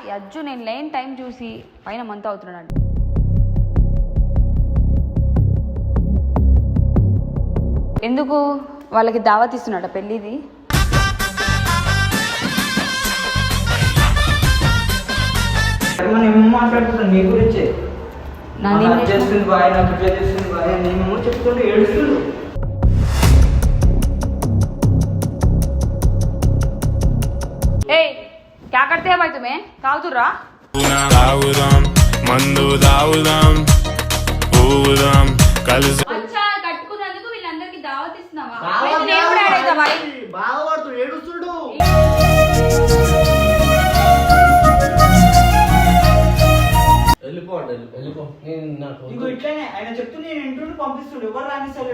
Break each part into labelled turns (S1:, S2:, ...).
S1: ఈ అజ్జు నేను లేని టైం చూసి పైన మంత్ అవుతున్నాడు ఎందుకు? వాళ్ళకి దావత్ ఇస్తున్నాడ పెళ్ళిది?
S2: మనం ఏమో మాట్లాడుతున్నాం నీ గురించే. చేస్తుంది బాయ్ నాకు ఇట్లా చేస్తుంది బాయ్ నేనేమో చెప్తుంటే ఏడుస్తుంది
S1: కడితే హై భాయ్ తుమే తాగుతుర్రా?
S3: తాగుదాం మందు తాగుదాం ఊదాం కలిసి
S1: అచ్చా కట్టుకున్నందుకు వీళ్ళందరికి దావత్ ఇస్తున్నావా?
S4: దావత్
S1: అయితే నేను కూడా యాడ్ అవుతా బాయ్
S4: బాధపడుతూ ఏడుస్తుడు వెళ్ళిపోండి వెళ్ళిపో. నేను నాకు
S2: ఇంకో ఇట్లనే ఆయన నేను పంపిస్తుండే. ఎవరు రానిస్తారు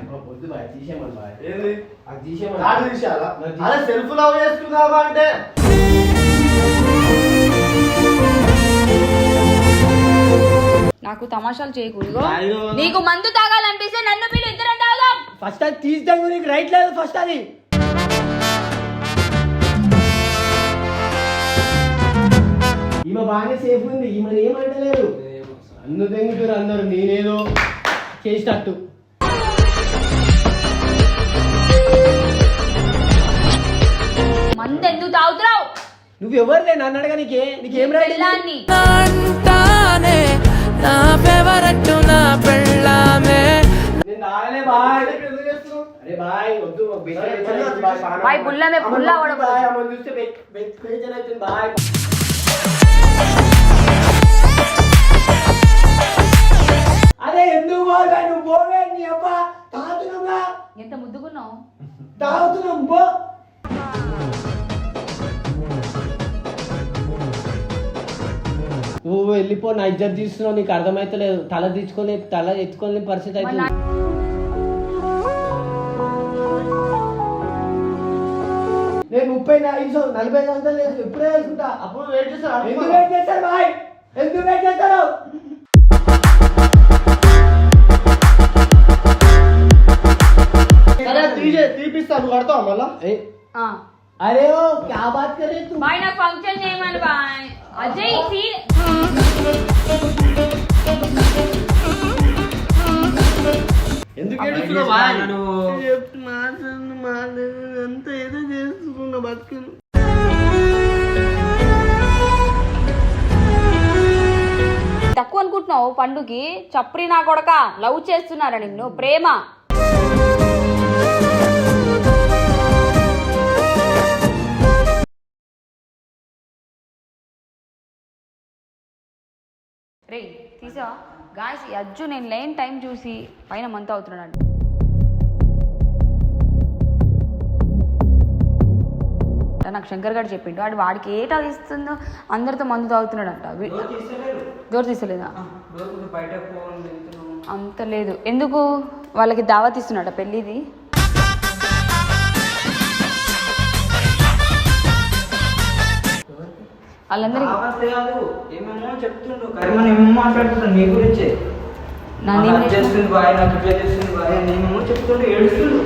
S4: బాయ్ తీసేయమని బాయ్
S5: ఏంది?
S4: అది తీసేయమని
S5: దాడి తీసేయాలా
S4: మరి తీ-
S5: అదే సెల్ఫ్ లవ్ చేసుకుందామా అంటే?
S1: నాకు తమాషాలు చేయకూడదు
S4: అయ్యో.
S1: నీకు మందు తాగాలనిపిస్తే నన్ను పిలు ఇద్దరం తాగుదాం.
S4: ఫస్ట్ అది తీస్తాను నీకు రైట్ లేదు ఫస్ట్ అది. ఈమె బాగానే సేఫ్ ఉంది ఈమె ఏమంటలేదు. అన్ను తెంగుతారు అందరు నేనేదో చేసినట్టు.
S1: మందు ఎందుకు తాగుతున్నావు?
S4: నువ్వు ఎవరులే నన్ను అడగా నీకే. నీకేం
S1: పిల్లాన్ని
S6: అంటానే నా ఫేవరెట్ నా పెళ్ళామే.
S4: నేను తాగలే బాయ్. అరే బాయ్ వద్దు అమ్మ
S1: బుల్ల
S4: బాయ్ అమ్మ చూస్తే బె- బె- బెచ్చర్ అవుతుంది బాయ్. అరే ఎందుకు బాగా నువ్వు పోవే నీ అబ్బ తాగుతున్నావుగా
S1: ఎంత ముద్దుకున్నావు
S4: తాగుతున్నాం నువ్వు వెళ్ళిపో నా ఇజ్జత్ తీస్తున్నావు నీకు అర్థమైతలేదు. తల తీసుకోలే తల ఎత్తుకోలేని పరిస్థితి అయితే
S1: నా-
S4: నేను ముప్పై ఐదు నలభై సంవత్సరాలు లేదు ఎప్పుడే వేసుకుంటా.
S5: అప్పుడు వెయిట్ చేస్తాను
S4: ఎందుకు వెయిట్ చేస్తారు బాయ్? ఎందుకు వెయిట్ చేస్తారు?
S5: తీపిస్తాను నువ్వు కడతావా మళ్ళా?
S4: ఏ,
S1: ఆ.
S4: अरे ओ क्या बात कर रहे
S1: तू भाई ఫంక్షన్ फंक्शन బాయ్ అజయ్ भाई।
S5: अजय सी చెప్తు
S4: మాట్లాడు మాట్లాడు అంత ఏదో
S1: తక్కువ అనుకుంటున్నావు పండుగకి. చప్రి నా కొడక లవ్ చేస్తున్నారా నిన్ను? ప్రేమ. రే తీసా? గాయస్ ఈ అజ్జు నేను లేని టైం చూసి పైన మంత్ అవుతున్నాడు. నాకు శంకర్ గారు చెప్పిండు వాడు వాడికి ఏటా ఇస్తుందో అందరితో మందు తాగుతున్నాడు అంట
S2: తీస్తలేరు
S1: డోర్ తీసలేదా అంత లేదు. ఎందుకు? వాళ్ళకి దావత్ ఇస్తున్నాడ పెళ్ళిది? వాళ్ళందరికి
S2: ఏమేమో చెప్తుండు. కానీ మనం ఏమేమో మాట్లాడుతున్నాం నీ గురించే
S1: నన్ను?
S2: చేస్తుంది బాయ్ నాకు చేస్తుంది బాయ్ నేనేమో చెప్తుంటే ఏడుస్తుంది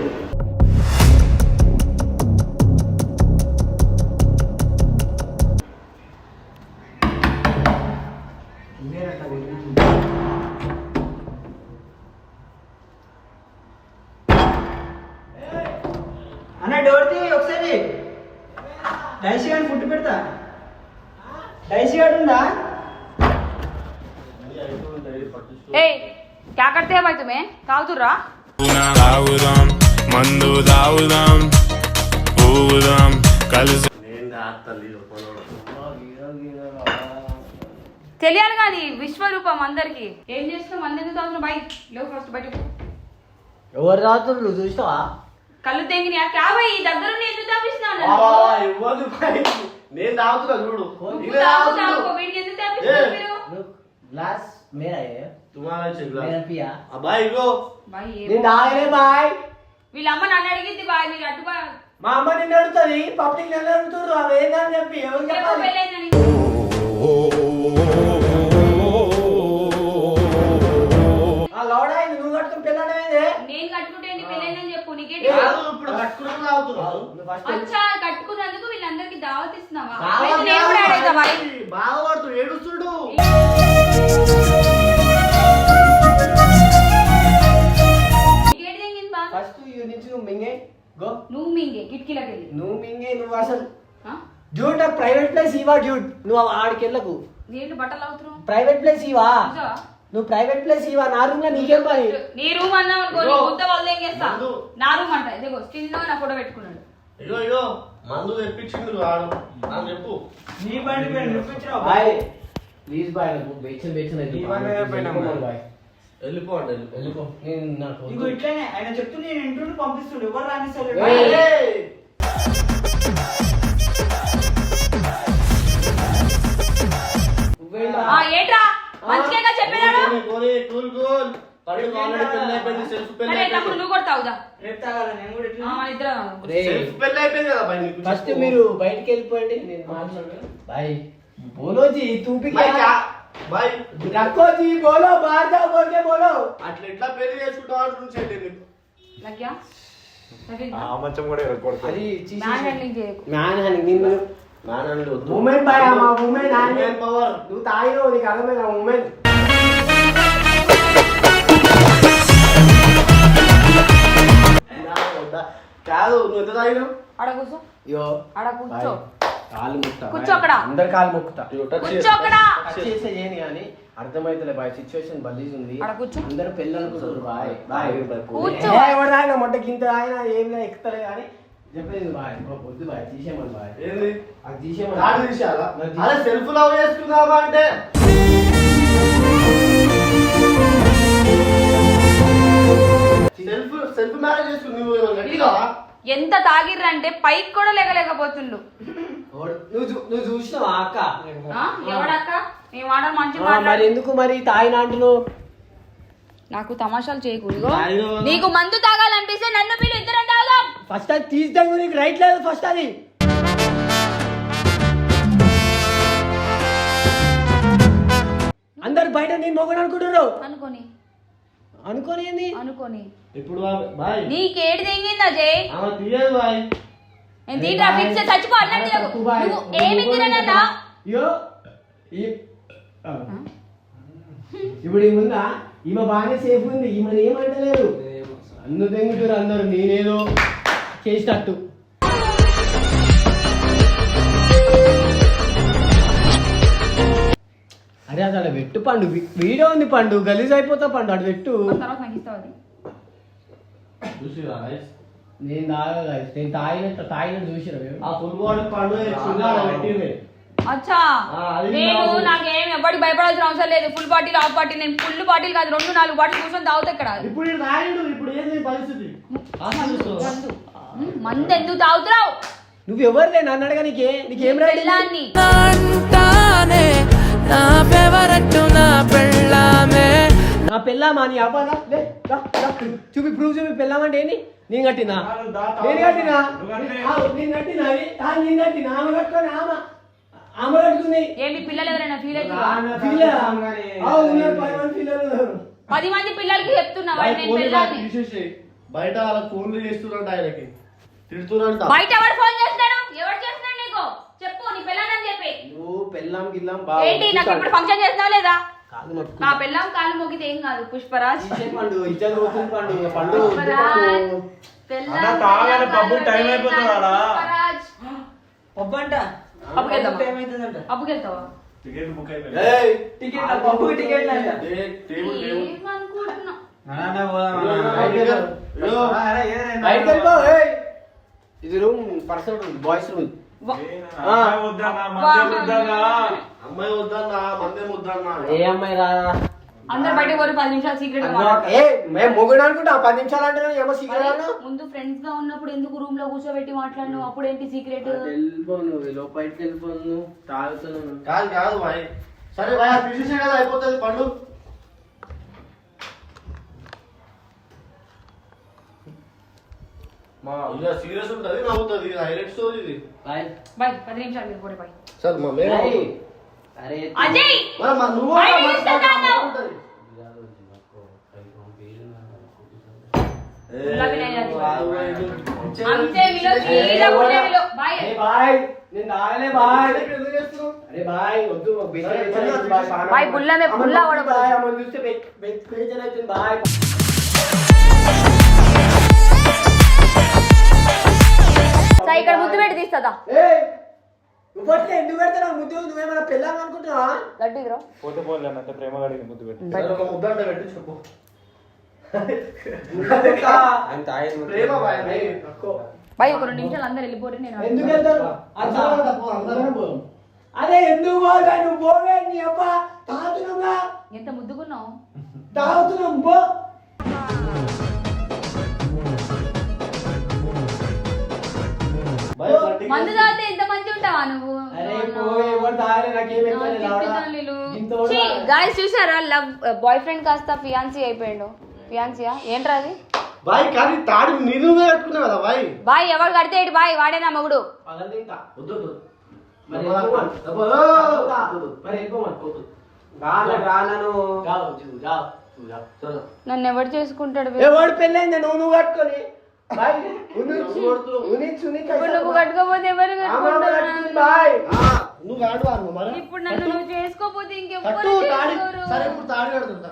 S3: తాగుదాం మందు తాగుదాం కలిసి
S1: తెలియాలి కానీ విశ్వరూపం అందరికి. ఏం తాగుతున్నావు? బై. లేవు ఫస్ట్ బయటకు.
S4: ఎవరు రాత్రులు చూస్తావా
S1: కళ్ళు తెంగిని ఆ క్యాబై దగ్గరుండి ఎందుకు
S5: ఇవ్వదు బాయ్ నేను తాగుతున్నా చూడు.
S1: నువ్వు
S5: నేనే
S1: తాగు
S5: తాగుతున్నా.
S1: తాగు వీడికి ఎందుకు
S4: గ్లాస్ మేరా ఏ
S5: तुम्हारा चगला
S4: మేరా పియా
S5: అబ్బాయి ఇగో
S1: బాయ్ ఏం-
S4: నేను తాగలే బాయ్
S1: వీళ్ళ అమ్మ నన్ను అడిగింది బాయ్ మీరు అటు బా-
S4: మా అమ్మ నిన్ను అడుగుతుంది పబ్లిక్ నన్ను అడుగుతారు అవి ఏందని చెప్పి ఎవరు
S1: చెప్పు
S4: చెప్పాలి
S1: పెళ్ళైందని.
S4: ఆ లౌడా ఇది నువ్వు కట్టుకుని పిల్లడమేదే
S1: నేను కట్టుకుంటే ఏంటి పెళ్ళైందని తాగిందని చెప్పు నీకేంటి
S5: కాదు ఇప్పుడు కట్టుకున్నా తాగుతున్నావు
S4: నువ్వు ఫస్ట్
S1: అచ్చా కట్టుకున్నందుకు వీళ్ళందరికి దావత్ ఇస్తున్నావా
S5: బాగా
S1: అయితే నేను కూడా యాడ్ అవుతా బాయ్
S5: బాగా పడుతూ ఏడుస్తుడు
S1: నీకేంటి
S4: ఫస్ట్ నుంచి నువ్వు మింగే. గో.
S1: నువ్వు మింగే కిటికీలోకి వెళ్ళి
S4: నువ్వు మింగే నువ్వు అసలు.
S1: ఆ?
S4: జూట్ నాకు ప్రైవేట్ ప్లేస్ ఇవా జూట్ నువ్వు ఆడికి వెళ్ళకు
S1: ఏంటి బట్టలు అవుతున్నావు?
S4: ప్రైవేట్ ప్లేస్ ఇవా? నువ్వు ప్రైవేట్ ప్లేస్ ఇవా నా రూమ్లో నీకేం పని?
S1: నీ రూమ్ అన్నావు అనుకో నీ. గుద్ద వాళ్ళు ఏం చేస్తా. నా రూమ్ అంట. ఇదిగో స్టిల్లో నా ఫోటో పెట్టుకున్నాడు.
S5: ఇగో ఇగో. మందు తెప్పించిండు వాడు నాకు చెప్పు.
S2: నీ బండి మీద నిరూపించినావు
S4: బాయ్ ప్లీజ్ బాయ్ నాకు బెచ్చన్ బెచ్చన్ అయితే
S2: ఇవాళ పోయినా
S4: బాయ్
S5: వెళ్ళిపో వెళ్ళిపో.
S4: నేను నాకు
S2: ఆయన చెప్తూ నేను ఇంటుండి పంపిస్తుండే.
S4: ఫస్ట్ మీరు బయటికి వెళ్ళిపోండి నేను మాట్లాడను. బై బోలోజీ తూపి
S5: బాయ్
S4: రక్కోజీ బోలో భార్గవ్ గోటే బోలో.
S5: అట్లా ఎట్లా పెళ్ళి చేసుకుంటావు అంటుంది చెల్లి
S1: లగ్యా ఆ
S7: మంచం కూడా ఎరగకూడదు
S4: అది
S1: మ్యాన్ హ్యాండింగ్ చేయకు.
S4: మ్యాన్ హ్యాండింగ్ నిన్ను
S5: మ్యాన్
S4: హ్యాండింగ్ వద్దు నీకు
S5: కాదు నువ్వు ఎంత తాగినావు?
S1: అడ కూర్చో. అడ కూర్చో.
S4: కాలు ముక్తా.
S1: కూర్చో అక్కడ.
S4: అందరు కాలు ముక్తా
S5: ఇగో టచ్
S1: కూర్చో అక్కడ.
S4: టచ్ చేస్తే. చేయను కానీ అర్థమైతలే బాయ్. సిచ్యువేషన్ బలీజ్ ఉంది. అందరూ పెళ్ళి అనుకుంటారు బాయ్. బాయ్.
S1: కూర్చో.
S4: ఎవరు ఆయన మొట్ట గింత ఆయన ఏం ఎక్కుతలే కానీ చెప్పేది బాయ్. వద్దు బాయ్. తీసేయమని బాయ్.
S5: ఏంది?
S4: అది తీసేయమని
S5: తీసేయాలా? అదే సెల్ఫ్ లవ్ చేసుకుందామా అంటే? సెల్ఫ్ సెల్ఫ్ మ్యారేజ్ చేసుకుని నువ్వు ఏమన్నా
S1: ఇదిగో
S5: గట్టిగా?
S1: ఎంత తాగిర్రంటే పైకి కూడా లేకలేకపోతుండు
S4: నువ్వు చూ- నువ్వు చూసినావా అక్క?
S1: ఆ? ఎవడక్క? నీ మాటలు మంచి
S4: ఆ, మరి
S1: మాట్లాడు.
S4: ఎందుకు మరి అంటున్నావు
S1: నాకు తమాషాలు చేయకు ఇదిగో
S5: తాగిన
S1: నీకు మందు తాగాలనిపిస్తే నన్ను పిలు ఇద్దరం
S4: ఫస్ట్ అది తీస్తాను నీకు రైట్ లేదు ఫస్ట్ అది. అందరు బయట నేను మొగడు అనుకుంటున్నారు
S1: అనుకోని.
S4: అనుకోని
S1: అనుకోని.
S5: ఇప్పుడు బాయ్.
S1: నీకేడి తెంగిందా జై?
S5: ఆమె తీయదు బాయ్.
S1: నేను దీంట్లో ఫిక్స్ చచ్చిపో అన్నట్టు తినకు.
S4: తప్పు బాయ్.
S1: నువ్వు ఏమి తిననన్నా?
S4: అయ్యో ఈ- ఆ. ఇప్పుడు ఈముందా ఈమె బాగానే సేఫ్ ఉంది. ఈమె ఏమంటలేదు. అన్ను తెంగుతారు అందరు. నేనేదో చేసినట్టు. అరే అసలు పెట్టు పండు. వీడియో ఉంది పండు. గలీజ్ అయిపోతా పండు. అటు పెట్టు.
S1: ఆ తర్వాత నాకు ఇస్తావు అది?
S4: నేను తాగా. నేను తాగినట్టు తాగినట్టు చూసిరా
S5: ఆ ఫుల్ బాడీ పండు పెట్టింది
S1: అచ్చా. నేను
S5: నాకు-
S1: ఎవరికి భయపడాల్సిన అవసరం లేదు. ఫుల్ బాటిల్ హాఫ్ బాటిల్ నేను ఫుల్ బాటిల్ కాదు రెండు నాలుగు బాటిల్ కూర్చొని తాగుతా ఇక్కడ.
S5: ఇప్పుడు ఇప్పుడు ఏంది పరిస్థితి?
S1: మందు. ఎందుకు తాగుతున్నావు?
S4: నువ్వు ఎవరులే నన్ను అడగా నీకే. నీకేం
S6: అంటానే నా ఫేవరెట్ నా పెళ్ళామే.
S4: నా పెళ్ళామా? నీ అవ్వాలా లే రా, రా. చూపి ప్రూఫ్ చూపి. పెళ్ళామంటే ఏంటి నేను కట్టినా? నేను కట్టినా? ఆ, నేను కట్టినా? అది? ఆ, నేను కట్టినా? ఆమె కట్టుకొని ఆమె ఆమె కట్టుకుంది.
S1: ఏమి పిల్లలు ఎవరైనా ఫీల్?
S4: ఆ, ఉన్నారు పది మంది పిల్లలు ఉన్నారు.
S1: పది మంది పిల్లలకి చెప్తున్నా వాడు నేను
S5: బయట వాళ్ళ ఫోన్లు చేస్తున్నట్టు ఆయనకి. తిడుతున్నంట.
S1: బయట ఎవరు ఫోన్ చేస్తున్నాడు? ఎవరు చేస్తున్నాడు నీకు? చెప్పు నీ పిల్లని చెప్పి.
S4: నువ్వు పెళ్ళాం గిల్లాం
S1: ఏంటి నాకు ఇప్పుడు ఫంక్షన్ చేస్తున్నావు లేదా? నా పిల్లం కాలు మోగితే ఏం కాదు? పుష్పరాజ్.
S4: పండు పోతుంది పండు పండు
S1: పుష్పరాజ్.
S7: పబ్బు టైం అయిపోతుంది అలా.
S2: పబ్బంట
S1: పబ్బుకి వెళ్దామా?
S2: టైం అవుతుందంట
S7: టికెట్ బుక్ అయిపోయింది.
S5: ఏయ్,
S2: టికెట్ పబ్బుకి టికెట్ అంట.
S5: ఏ, టేబుల్ టేబుల్.
S1: ఏమనుకుంటున్నావు?
S2: అన్నా పోదాం
S5: ఇదిగో, ఇదిగో.
S4: బయటకు వెళ్ళిపో ఏయ్. ఇది room personal room boys
S1: room.
S7: అమ్మాయి వద్దన్నా మందే వద్దన్నా.
S4: ఏ అమ్మాయి రా?
S1: అందరు బయటకు పోరు పది నిమిషాలు సీక్రెట్
S4: ఏ మేము ముగ్గురు అనుకుంటా పది నిమిషాలు అంటే ఏమో సీక్రెట్ అన్నా?
S1: ముందు ఫ్రెండ్స్గా ఉన్నప్పుడు ఎందుకు రూమ్లో కూర్చోబెట్టి మాట్లాడినావు? అప్పుడు ఏంటి సీక్రెట్?
S4: వెళ్ళిపోను బయటకు వెళ్ళిపోను తాగుతున్నాను
S5: కాదు కాదు బాయ్ సరే బాయ్ తీసేసే కదా అయిపోతుంది పండు. మా ఇక సీరియస్ ఉంటుంది నవ్వుతుంది ఇది హైలైట్ స్టోరీ ఇది.
S4: బాయ్.
S1: బాయ్ పది నిమిషాలు మీరు పోరే బాయ్.
S5: సార్ మా
S4: ఏయ్. అరే
S1: అజయ్!
S5: మరి మా నువ్వు
S1: బయట
S5: మా-
S1: తీసుకెళ్తాను.
S5: ఉంటది.
S1: పుల్ల వినయ్ అది. అంతే మీలో సీదా పుల్ల మీలో బాయ్
S4: అరే బాయ్. నేను తాగలే బాయ్. అరే బాయ్ వద్దు మాకు బెస్ట్ అవుతుంది బాయ్. పానం.
S1: బాయ్ పుల్లమే పుల్ల
S4: అమ్మ
S1: అవడం
S4: బాయ్ అమ్మ చూస్తే బె- బె- బేజారు
S1: సరే ఇక్కడ ముద్దు పెట్టి
S4: పట్ల ఎందుకు పెడతావు? ముద్దు నువ్వేమైనా పెళ్ళాం అనుకుంటున్నావా?
S1: లడ్డు ఇదిరో.
S7: పోతే పోలే అంత ప్రేమ గడిగి ముద్దు పెట్టి.
S5: ఒక ముద్ద అంటే పెట్టు చెప్పు.
S4: ప్రేమ బాయ్ ఏయ్, అక్కో.
S1: బాయ్ ఒక రెండు నిమిషాలు అందరు వెళ్ళిపోరు నేను
S4: ఎందుకు వెళ్తారు. అరే ఎందుకు నువ్వు పోవే నీ అబ్బా. తాగుతున్నావుగా?
S1: ఎంత ముద్దుకున్నావు
S4: తాగుతున్నాం
S1: మందు తాగితే ఎంత మంచి ఉంటావా నువ్వు? గాయస్ చూసారా? లవ్ బాయ్ ఫ్రెండ్ కాస్త ఫియాన్సీ అయిపోయాడు. ఫియాన్సీయా ఏంట్రా అది?
S5: బాయ్ కానీ తాడు నేను కట్టుకున్నావు కదా బాయ్.
S1: బాయ్ ఎవరు కడితే ఏంటి బాయ్ వాడేనా మగుడు. నన్ను ఎవరు చేసుకుంటాడు?
S4: ఎవడు పెళ్ళైంది నువ్వు నువ్వు కట్టుకొని.
S1: నువ్వు కట్టుకోపోతే ఎవరు
S5: నువ్వు
S1: ఇప్పుడు నన్ను నువ్వు చేసుకోపోతే.
S5: సరే ఇప్పుడు తాడి కడుతుంటా.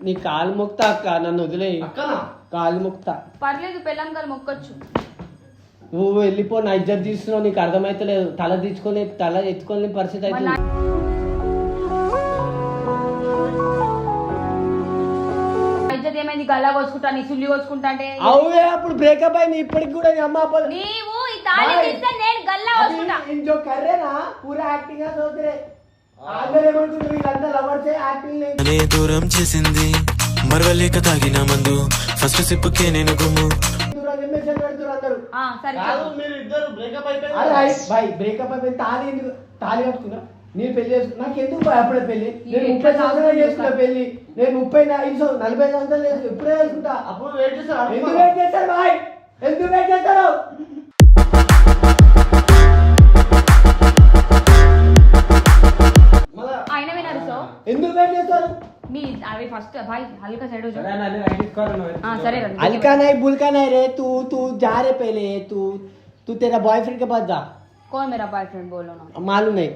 S4: నీ కాలు ముక్త అక్క నన్ను వదిలే
S5: అక్కనా?
S4: కాలు ముక్త.
S1: పర్లేదు పెళ్ళాం కాదు మొక్కొచ్చు.
S4: నువ్వు వెళ్ళిపో నా ఇజ్జత్ తీస్తున్నావు నీకు అర్థమైతలేదు. తల తీసుకోలే తల ఎత్తుకోలేని పరిస్థితి
S1: మరి గల్లా కోసుకుంటా నీ సుల్లి కోసుకుంటా అంటే
S4: అవునే అప్పుడు బ్రేకప్ అయింది ఇప్పటికి కూడా నీ అమ్మ అప్పలు
S1: నీవు ఈ తాళి తీస్తే నేను గల్లా కోసుకుంటా
S4: ఇంజో కర్రేనా పూరా యాక్టింగ్గా సోదరే ఆందరే ఏమంటుండ్రు వీళ్ళంతా లవర్స్ యాక్టింగ్ లేదు
S6: అనే దూరం చేసింది మరవలేక తాగిన మందు. ఫస్ట్ సిప్పుకే నేను గుమ్ము.
S1: ఆ సరే
S5: మీరు ఇద్దరు బ్రేకప్ అయిపోయింది
S4: అరే భాయ్ బ్రేకప్ అయిపోయింది తాళి తాళి కట్టుకున్నా నేను పెళ్లి చేసుకున్నా నాకు ఎందుకు బాయ్ అప్పుడే పెళ్లి నేను
S1: ఈ
S4: ముప్పై
S1: ఎట్లా
S4: సంవత్సరాలు చేసుకున్నా
S1: చేసుకుంటా?
S4: పెళ్లి నేను ముప్పై ఐదు సంవత్సరాలు నలభై సంవత్సరాలు చేసుకున్నా ఇప్పుడే చేసుకుంటా
S5: అప్పుడు వెయిట్ చేస్తారు
S4: ఎందుకు వెయిట్ చేస్తారు బాయ్ ఎందుకు వెయిట్ చేస్తారు
S5: మళ్ళా
S1: ఆయన వినరు సో
S4: ఎందుకు వెయిట్ చేస్తారు
S1: మీ అవి ఫస్ట్ భాయ్ హల్కా సైడ్ సరే రండి.
S4: हल्का नहीं बुलका नहीं रे तू तू जा रे पहले तू तू तेरा बॉयफ्रेंड के पास जा
S1: कौन मेरा बॉयफ्रेंड बोलो ना
S4: मालूम नहीं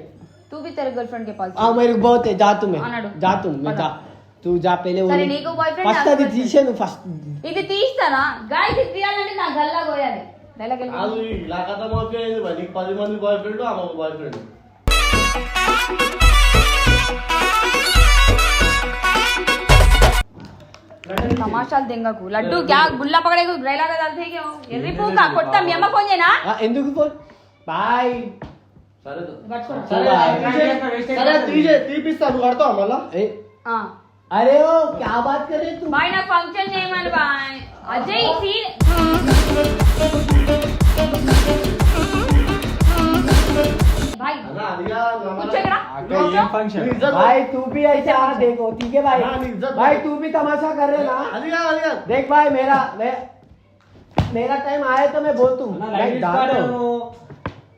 S1: तू भी तेरे गर्लफ्रेंड के पास
S4: हाँ मेरे को बहुत है जा तू मैं
S1: అన్నాడు.
S4: जा तू मैं जा तू जा पहले
S1: సరే నీకు boyfriend,
S4: ఫస్ట్
S1: నాకు
S4: అది
S1: boyfriend.
S4: తీసాను ఫస్ట్
S1: ఇది తీస్తానా గాయస్ ఇది తీయాలంటే నా గల్లా పోయాలి డైలాగ్
S5: కాదు ఇలా కథ మాకేది మరి నీకు పది మంది బాయ్ ఫ్రెండ్ ఆమె బాయ్ ఫ్రెండ్
S1: తమాషాలు దెంగకు లడ్డు క్యా గుల్లా పకడే డైలాగ్ डालते क्या ఎర్రి పూక కొట్ట మీ అమ్మ ఫోన్ చేయనా
S4: ఎందుకు ఫోన్ బాయ్ अरे ओ क्या बात कर
S1: रहे तू? भाई ना
S5: फ़ंक्शन नहीं
S1: मन भाई
S7: अजय सी
S4: भाई तू भी ऐसे आ देखो ठीक है भाई? भाई तू भी तमाशा कर रहे ना? देख भाई मेरा मैं मेरा टाइम आए तो मैं बोल तू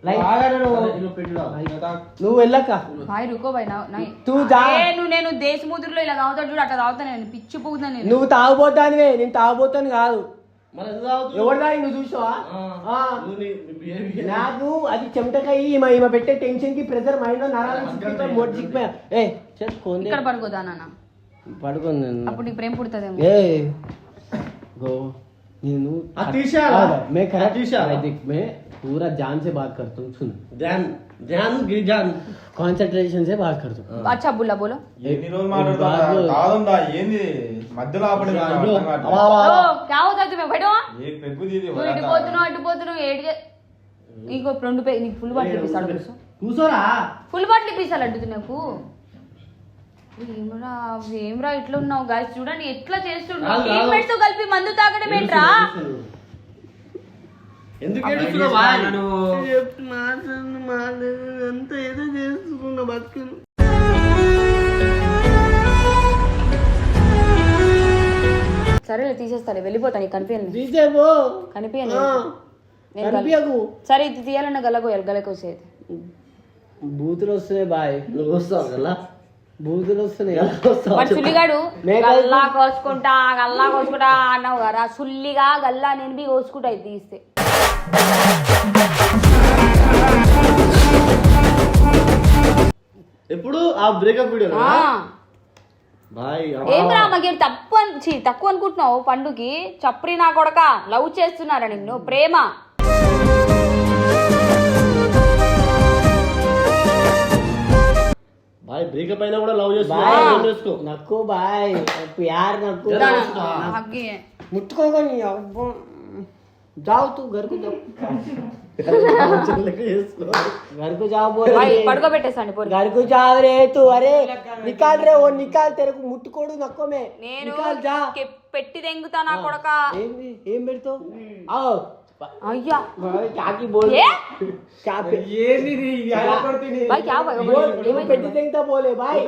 S5: నువ్వు.
S4: నువ్వు వెళ్ళక్క
S1: బాయ్ రుకో బాయ్ నా నై
S4: తూ జా.
S1: ఏ నువ్వు నేను దేశముద్రలో ఇలా తాగుతాడు చూడు అట్లా తాగుతా నేను. పిచ్చి పోగుతాను నేను.
S4: నువ్వు తాగుపోతానివే నేను తాగుపోతాను కాదు. నువ్వు చూసావా.
S5: నువ్వు.
S4: నాకు అది చెమటకాయ ఈమె ఈమె పెట్టే టెన్షన్కి ప్రెజర్ మైండ్లో నరాలు చిక్కిపోయి మొట్టు చిక్కిపోయా ఏ చెప్ కొందే
S1: ఇక్కడ పడుకోదా నాన్న?
S4: పడుకుంది
S1: అప్పుడు నీకు ప్రేమ పుడుతుందేమో.
S4: ఏ. गो నేను
S5: ఆ తీసేయాలా?
S4: हाँ, मैं
S5: ఆ
S4: करेक्ट
S5: తీసేయాలా?
S4: देख मैं पूरा जान से बात करता हूँ सुन
S5: ధ్యాన్ ధ్యాన్ గిరిజాన్
S4: कंसंट्रेशन से बात करता हूँ
S1: అచ్చా బుల్లా బోలో
S7: ఎన్ని రోజులు మాట్లాడుతున్నా
S4: బాబు.
S7: కాదుందా ఏంది మధ్యలో ఆపడి
S5: బ్రో,
S7: అర్థం కావట్లేదు.
S5: అలా, అలా,
S1: ఓ
S5: అలా.
S1: క్యా అవుతా తుమ్మే బయట
S7: ఏ పెగ్గు తీది
S1: నువ్వు ఇటు పోతున్నావు అటు పోతున్నావు ఏడు నీకు రెండు పే నీకు ఫుల్ బాటిల్ ఇప్పిస్తాడు తెలుసు
S5: కూర్చోరా
S1: ఫుల్ బాటిల్ ఇప్పిస్తాడు అడ్డు నాకు ఏమరా ఏమరా ఇట్లా ఉన్నావు గాయ చూడండి ఎట్లా చేస్తున్నావు కలిపి మందు తాగడం ఏంట్రా?
S5: ఎందుకు ఏడుస్తున్నావా అంతా ఏదో చేసుకున్నా బతుకులు.
S1: సరే
S4: తీసేస్తాను
S1: వెళ్ళిపోతాను కనిపించను
S4: తీసేపో.
S1: సరే ఇది తీయాలన్న గలగోయాలి గలకొసేది
S4: బూతులు వస్తే బాయ్.
S5: నువ్వు వస్తావు గలా
S4: బూతులు వస్తున్నాయి
S1: సుల్లిగాడు గల్లా కోసుకుంటా గల్లా కోసుకుంటా అన్నావు కదా సుల్లిగా గల్లా నేను బి కోసుకుంటా ఇది తీస్తే.
S5: ఎప్పుడు? ఆ బ్రేకప్ వీడియో
S1: మాకు తప్పు అని తక్కువ అనుకుంటున్నావు పండుకి. చప్రి నా కొడక లవ్ చేస్తున్నారా నిన్ను? ప్రేమ.
S5: ఇకపైన కూడా లవ్ చేసుకో.
S4: నక్కు బాయ్. ప్యార్ నక్కు. ముట్టుకోగాని అబ్బో. జావు తూ గరుకు
S1: జావు
S4: గరుకు జావు
S1: పడుకోబెట్టేసండి
S4: గరుకు జావు రే తూ. అరే నికాల్ రే ఓ నికాల్ తెరకు. ముట్టుకోడు నక్కోమే.
S1: నేను పెట్టిదెంగుతా నా కొడక.
S4: ఏం పెడతావు?
S1: అయ్యా.
S4: బోలే. బాయ్ బాయ్. ఏమో పెట్టి తింటా బోల్
S1: బాయ్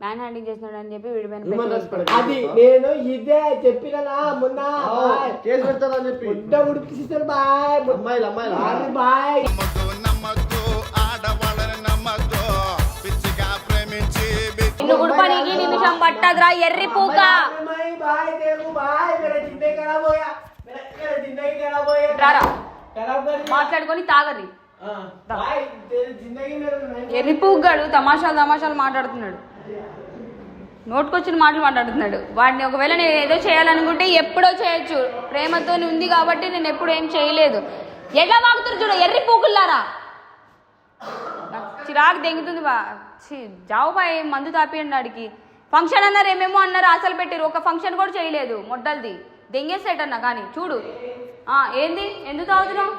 S1: మ్యాన్ హ్యాండింగ్ చేస్తున్నాడు అని చెప్పి
S4: అది నేను ఇదే చెప్పినా మొన్న
S5: కేసు పెడతానని చెప్పి.
S4: బాయ్. బాయ్ నమ్మద్దు ఆడవాళ్ళని
S1: నిన్ను గుడిపనికి నిమిషం పట్టదురా ఎర్రి పూక. మాట్లాడుకొని
S4: తాగది
S1: ఎర్రి పూగాడు తమాషాలు తమాషాలు మాట్లాడుతున్నాడు. నోట్కొచ్చిన మాటలు మాట్లాడుతున్నాడు. వాడిని ఒకవేళ నేను ఏదో చేయాలనుకుంటే ఎప్పుడో చేయొచ్చు. ప్రేమతో ఉంది కాబట్టి నేను ఎప్పుడు ఏం చేయలేదు. ఎలా వాగుతున్నారు చూడ ఎర్రి పూకుల్లారా? చిరాకు దెంగుతుంది బా. జావు బాయ్ మందు తాపియండి ఆడికి. ఫంక్షన్ అన్నారు ఏమేమో అన్నారు అసలు పెట్టారు ఒక ఫంక్షన్ కూడా చేయలేదు మొడ్డల్ది. దెంగేసేటన్నా కానీ చూడు. ఏంది? ఎందుకు తాగుతున్నావు?